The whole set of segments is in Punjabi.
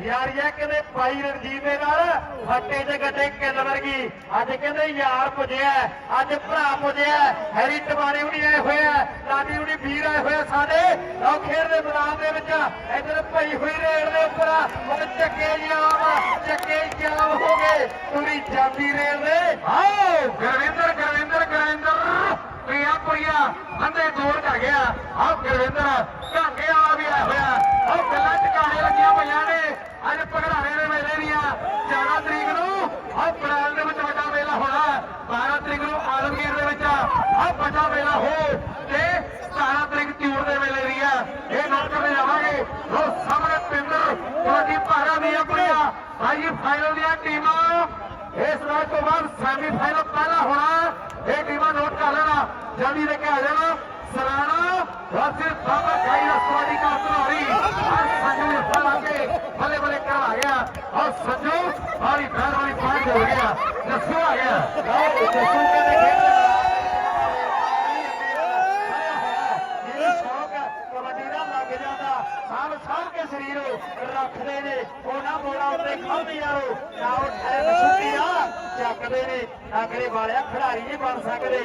ਯਾਰੀ ਆ ਕਹਿੰਦੇ ਭਾਈ ਰਣਜੀਤ ਦੇ ਨਾਲ? ਫੱਟੇ ਤੇ ਗੱਡੇ ਕਿੱਲ ਵਰਗੀ। ਅੱਜ ਕਹਿੰਦੇ ਯਾਰ ਪੁੱਜਿਆ ਅੱਜ ਭਰਾ ਪੁੱਜਿਆ ਹੈਰੀ ਟਵਾਰੇ ਵੀ ਆਏ ਹੋਏ ਆ, ਲਾਡੀ ਵੀ ਵੀਰ ਆਏ ਹੋਏ ਆ ਸਾਡੇ। ਲਓ ਖੇਡ ਦੇ ਮੈਦਾਨ ਦੇ ਵਿੱਚ, ਇੱਧਰ ਭਈ ਹੋਈ ਰੇਡ ਦੇ ਉੱਪਰ। ਹੁਣ ਚੱਕੇ ਜਾਮ ਚੱਕੇ ਜਾਮ ਹੋ ਗਏ। ਪੂਰੀ ਜਾਂਦੀ ਰੇਡ ਦੇ। ਆਓ, ਗੁਰਵਿੰਦਰ ਗੁਰਵਿੰਦਰ ਗੁਰਵਿੰਦਰ। ਪਿਆ ਪੁਰੀਆ ਅੰਦੇ ਦੂਰ ਕਰ ਗਿਆ। ਆਓ ਗੁਰਵਿੰਦਰ ਢਾਂਗੇ ਵਾਲਾ ਵੀ ਆਇਆ ਹੋਇਆ ਆਓ ਗੱਲਾਂ ਟਿਕਾਣੇ ਲੱਗੀਆਂ ਪਈਆਂ ਨੇ ਅੱਜ ਪਗੜਾਣੇ ਦੇ ਮੇਲੇ ਦੀਆਂ 11 ਤਰੀਕ ਨੂੰ ਆਓ ਅਪ੍ਰੈਲ ਦੇ ਵਿੱਚ ਵੱਡਾ ਮੇਲਾ ਹੋਣਾ 12 ਤਰੀਕ ਨੂੰ ਆਲਮਗੀਰ ਦੇ ਵਿੱਚ ਆਓ ਵੱਡਾ ਹੋ ਤੇ 17 ਤਰੀਕ ਤਿਉੜ ਦੇ ਵੇਲੇ ਦੀ ਹੈ। ਇਹ ਨੋਟ ਕਰਦੇ ਜਾਵਾਂਗੇ ਉਹ ਸਾਹਮਣੇ ਪਿੰਦਰ ਤੁਹਾਡੀ ਭਾਰਾ ਦੀ ਆਪਣੀਆਂ ਭਾਈ ਫਾਈਨਲ ਦੀਆਂ ਟੀਮਾਂ। ਇਸ ਮੈਚ ਤੋਂ ਬਾਅਦ ਸੈਮੀ ਫਾਈਨਲ ਪਹਿਲਾ ਹੋਣਾ। ਇਹ ਟੀਮਾਂ ਨੋਟ ਕਰ ਲੈਣਾ। ਜਲਦੀ ਲੈ ਕੇ ਆ ਜਾਣਾ ਸਰਾਣਾ ਵਾਸਿਰ ਬਾਬਾ ਖਾਈ ਦਾ ਸਵਾਦੀ ਕਾ ਧਨੌਰੀ ਔਰ ਸੰਜੂ ਨੇ ਫੜਾ ਕੇ ਬੱਲੇ ਬੱਲੇ ਕਰਾ ਗਿਆ ਔਰ ਸੰਜੂ ਵਾਲੀ ਬੈਲ ਵਾਲੀ ਪੁਆਇੰਟ ਹੋ ਗਿਆ ਜੱਸੂ ਆ ਗਿਆ ਲਓ ਜੱਸੂ ਕਹਿੰਦੇ ਖੇਡ ਜਿਹਨੂੰ ਸ਼ੌਕ ਕਬੱਡੀ ਦਾ ਲੱਗ ਜਾਂਦਾ ਸਾਂਭ ਸਾਂਭ ਕੇ ਸਰੀਰ ਰੱਖਦੇ ਨੇ। ਉਹਨਾਂ ਮੋੜਾਂ ਉੱਤੇ ਖੜਦੇ ਯਾਰੋ ਨਾ ਉਹ ਆ ਚੱਕਦੇ ਨੇ। ਅਗਲੇ ਵਾਲਿਆ ਖਿਡਾਰੀ ਨਹੀਂ ਬਣ ਸਕਦੇ।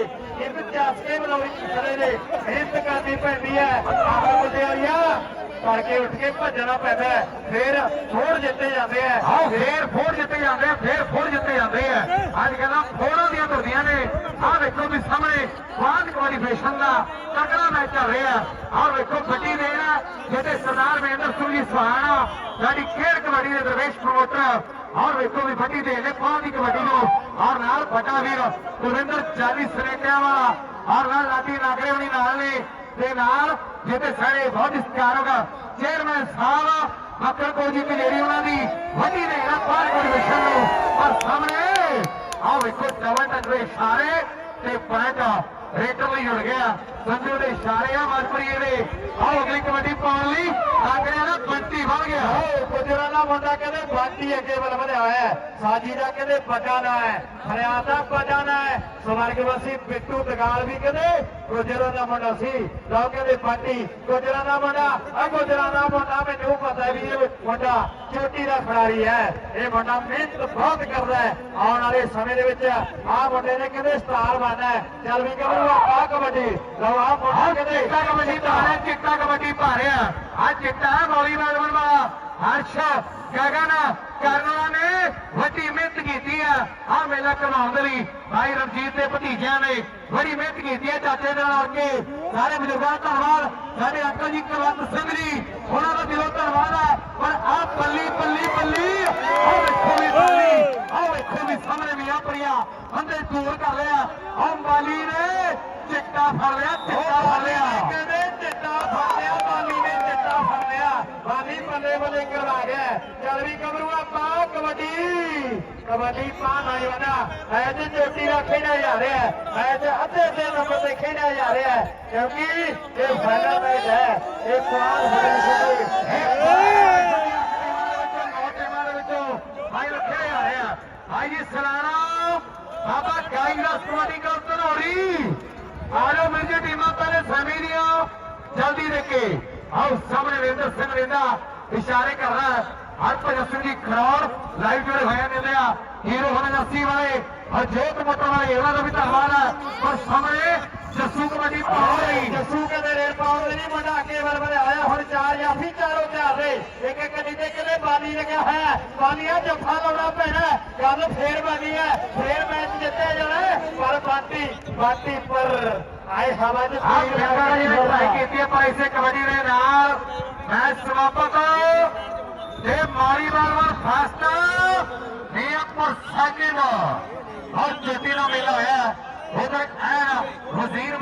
ਇਹ ਚਾਸ ਕੇ ਬਲੌਰੀ ਖੜੇ ਨੇ। ਮਿਹਨਤ ਕਰਨੀ ਪੈਂਦੀ ਹੈ। ਆਹ ਕਰਕੇ ਉੱਠ ਕੇ ਭੱਜਣਾ ਪੈਂਦਾ ਹੈ। ਫਿਰ ਥੋੜ ਜਿੱਤੇ ਜਾਂਦੇ ਆ ਆਓ। ਫੇਰ ਫੋੜ ਜਿੱਤੇ ਜਾਂਦੇ ਆ ਫੇਰ ਫੋੜ ਜਿੱਤੇ ਜਾਂਦੇ ਆ ਅੱਜ ਕੱਲ੍ਹ ਫੋੜਾਂ ਦੀਆਂ ਤੁਰਦੀਆਂ ਨੇ। ਆਹ ਵੇਖੋ ਵੀ ਸਾਹਮਣੇ ਬਾਂਝ ਕੁਆਲੀਫਿਕੇਸ਼ਨ ਦਾ ਤਕੜਾ ਮੈਚ ਚੱਲ ਰਿਹਾ ਆਹ ਵੇਖੋ ਵੱਡੀ ਦੇਣ ਜਿਹਦੇ ਸਰਦਾਰ ਮਹਿੰਦਰ ਸਿੰਘ ਜੀ ਸਹਾਣਾ ਸਾਡੀ ਖੇਡ ਕਬੱਡੀ ਦੇ ਦਰਵੇਸ਼ ਪ੍ਰਮੋਟਰ ਔਰ ਵੇਖੋ ਵੀ ਵੱਡੀ ਦੇਣ ਨੇ ਪਾਂ ਦੀ ਕਬੱਡੀ ਨੂੰ। ਔਰ ਨਾਲ ਵੱਡਾ ਵੀਰ ਗੁਰਿੰਦਰ ਚਾਲੀ ਸਰੇਟਿਆਂ ਵਾਲਾ। ਔਰ ਨਾਲ ਲਾਡੀ ਨਾਗਰੇ ਹੋਣੀ ਨਾਲ ਨੇ। ਤੇ ਨਾਲ ਜਿਹਦੇ ਸਾਰੇ ਬਹੁਤ ਹੀ ਚੇਅਰਮੈਨ ਸਾਹਿਬ ਮੱਕੜ ਕੋ ਜੀ ਜਿਹੜੀ ਉਹਨਾਂ ਦੀ ਵਧੀ ਨੇ ਨਾ ਪਾਰ ਕੋਡੀਸ਼ਨ ਨੂੰ। ਪਰ ਸਾਹਮਣੇ ਆਓ ਵੇਖੋ ਡਬਲ ਟੱਕ ਦੇ ਇਸ਼ਾਰੇ ਤੇ ਪੁਆਇੰਟ ਰੇਟਰ ਲਈ ਜੁੜ ਗਿਆ। ਸੰਜੂ ਦੇ ਇਸ਼ਾਰੇ ਆ ਮਨਪ੍ਰੀਤ ਦੇ। ਆਓ ਅਗਲੀ ਕਬੱਡੀ ਪਾਉਣ ਲਈ ਆਗਰਿਆ ਨਾ, ਬੰਟੀ ਵੱਧ ਗਿਆ। ਓ ਗੁਜਰਾਂ ਦਾ ਮੁੰਡਾ ਕਹਿੰਦੇ ਬਾਟੀ ਅੱਗੇ ਵੱਲ ਵਧਿਆ ਹੋਇਆ ਹੈ। ਸਾਜੀ ਦਾ ਕਹਿੰਦੇ ਵੱਡਾ ਹੈ ਹਰਿਆਣਾ ਦਾ ਵੱਡਾ ਹੈ। ਸਵਰਗਵਾਸੀ ਬਿੱਟੂ ਦਗਾਲ ਵੀ ਕਹਿੰਦੇ ਗੁਜਰਾਂ ਦਾ ਮੁੰਡਾ ਸੀ। ਲਓ ਕਹਿੰਦੇ ਬਾਟੀ ਗੁਜਰਾਂ ਦਾ ਮੁੰਡਾ ਆ ਗੁਜਰਾਂ ਦਾ ਮੁੰਡਾ, ਮੈਨੂੰ ਪਤਾ ਵੀ ਇਹ ਮੁੰਡਾ ਚੋਟੀ ਦਾ ਖਿਡਾਰੀ ਹੈ। ਇਹ ਮੁੰਡਾ ਮਿਹਨਤ ਬਹੁਤ ਕਰਦਾ ਹੈ। ਆਉਣ ਵਾਲੇ ਸਮੇਂ ਦੇ ਵਿੱਚ ਆਹ ਮੁੰਡੇ ਨੇ ਕਹਿੰਦੇ ਸਟਾਰ ਬਣਨਾ ਹੈ। ਚੱਲ ਵੀ ਕਹਿੰਦੇ ਆ ਕਬੱਡੀ। ਲਓ ਆਹ ਮੁੰਡਾ ਕਹਿੰਦੇ ਚਿੱਟਾ ਕਬੱਡੀ ਪਾ ਚਿੱਟਾ ਕਬੱਡੀ ਪਾ ਰਿਹਾ ਆ ਚਿੱਟਾ ਮੌਲੀ ਬਾਦਵਨ ਵਾਲਾ। ਹਰਸ਼, ਗਗਨ, ਕਰਨਲਾ ਨੇ ਵੱਡੀ ਮਿਹਨਤ ਕੀਤੀ ਆ। ਆ ਮੇਲਾ ਕਮਾਉਣ ਦੇ ਲਈ ਭਾਈ ਰਣਜੀਤ ਦੇ ਭਤੀਜਿਆਂ ਨੇ ਬੜੀ ਮਿਹਨਤ ਕੀਤੀ ਹੈ ਚਾਚੇ ਦੇ ਨਾਲ ਕੇ। ਸਾਰੇ ਬਜ਼ੁਰਗਾਂ ਦਾ ਧੰਨਵਾਦ। ਸਾਡੇ ਅੰਕਲ ਜੀ, ਕੁਲਵੰਤ ਸਿੰਘ ਜੀ, ਉਹਨਾਂ ਦਾ ਦਿਲੋਂ ਧੰਨਵਾਦ ਆ। ਪਰ ਆ ਪੱਲੀ ਪੱਲੀ ਪੱਲੀ, ਆਹ ਵੇਖੋ ਵੀ ਪੱਲੀ, ਆਹ ਵੇਖੋ ਵੀ ਸਾਹਮਣੇ ਵੀ ਆਪਣੀਆਂ ਅੰਦਰ ਦੂਰ ਕਰ ਲਿਆ। ਆਹ ਮਾਲੀ ਨੇ ਚਿੱਟਾ ਫੜ ਲਿਆ, ਚਿੱਟਾ ਫੜ ਲਿਆ ਕਹਿੰਦੇ ਚਿੱਟਾ ਫੜ ਲਿਆ ਬਾਲੀ ਨੇ ਚਿੱਟਾ ਫੜ ਲਿਆ ਬਾਲੀ ਬੱਲੇ ਬੱਲੇ ਕਰਵਾ ਗਿਆ ਚੱਲ ਵੀ ਕਬਰੂ ਆਪਾਂ ਕਬੱਡੀ ਕਬੱਡੀ ਪਾ ਨੌਜਵਾਨਾ ਮੈਚ ਚੋਟੀ ਦਾ ਖੇਡਿਆ ਜਾ ਰਿਹਾ ਹੈ, ਮੈਚ ਅੱਧੇ ਅੱਧੇ ਨੰਬਰ ਤੇ ਖੇਡਿਆ ਜਾ ਰਿਹਾ ਹੈ, ਕਿਉਂਕਿ ਇਹ ਫਾਈਨਲ ਮੈਚ ਹੈ, ਇਹ ਕੁਆਰ ਭਾਈ ਆ ਰਿਹਾ ਭਾਈ ਜੀ ਬਾਬਾ ਗਾਈ ਕਬੱਡੀ ਕਲੱਬ ਧਨੌਰੀ। ਆਜੋ ਮਿਲ ਟੀਮਾਂ ਪਹਿਲੇ ਸੈਮੀ ਦੀਆਂ, ਜਲਦੀ ਦੇ ਕੇ ਆਓ, ਸਾਹਮਣੇ ਰਿੰਦਰ ਸਿੰਘ ਰਿੰਦਾ ਇਸ਼ਾਰੇ ਕਰ ਰਹਾ ਹੈ। ਹਰਭਜਨ ਸਿੰਘ ਜੀ ਖਰੌੜ ਲਾਈਵ ਜੁੜੇ ਹੋਏ ਨੇ ਲਿਆ ਹੀਰੋ ਹੁਣ ਜੱਸੀ ਵਾਲੇ ਔਰ ਜੋਤ ਮੋਟਰ ਵਾਲੇ ਇਹਨਾਂ ਦਾ ਵੀ ਧੰਨਵਾਦ ਹੈ ਪਰ ਸਾਹਮਣੇ ਜੱਸੂ ਕਬੱਡੀ ਪਾਉਣ ਲਈ ਜੱਸੂ ਕਹਿੰਦੇ ਰੇਡ ਪਾਉਣ ਦੇ ਨਹੀਂ ਮੁੰਡਾ ਅੱਗੇ ਵੱਲ ਵੱਲ ਆਇਆ ਹੁਣ ਚਾਰ ਜਾਫੀ ਚਾਰੋਂ ਚਾਰ ਦੇ ਇੱਕ ਇੱਕ ਗੱਡੀ ਤੇ ਕਹਿੰਦੇ ਬਾਲੀ ਲੱਗਿਆ ਹੋਇਆ ਹੈ। ਬਾਲੀਆਂ ਜੱਫਾ ਲਾਉਣਾ ਪੈਣਾ। ਗੱਲ ਫੇਰ ਬਾਲੀ ਹੈ ਫੇਰ ਮੈਚ ਜਿੱਤਿਆ ਜਾਣਾ। ਪਰ ਬਾਟੀ ਬਾਟੀ ਪਰ ਆਏ ਹਵਾ ਜੀ ਨੇ ਟਰਾਈ ਕੀਤੀ ਹੈ ਪਰ ਇਸੇ ਕਬੱਡੀ ਦੇ ਨਾਲ ਮੈਚ ਸਮਾਪਤ যে মারিবারবার ফার্স্ট মিয়াপুর সেকেন্ড और जो तीनों मिला है उधर वजीर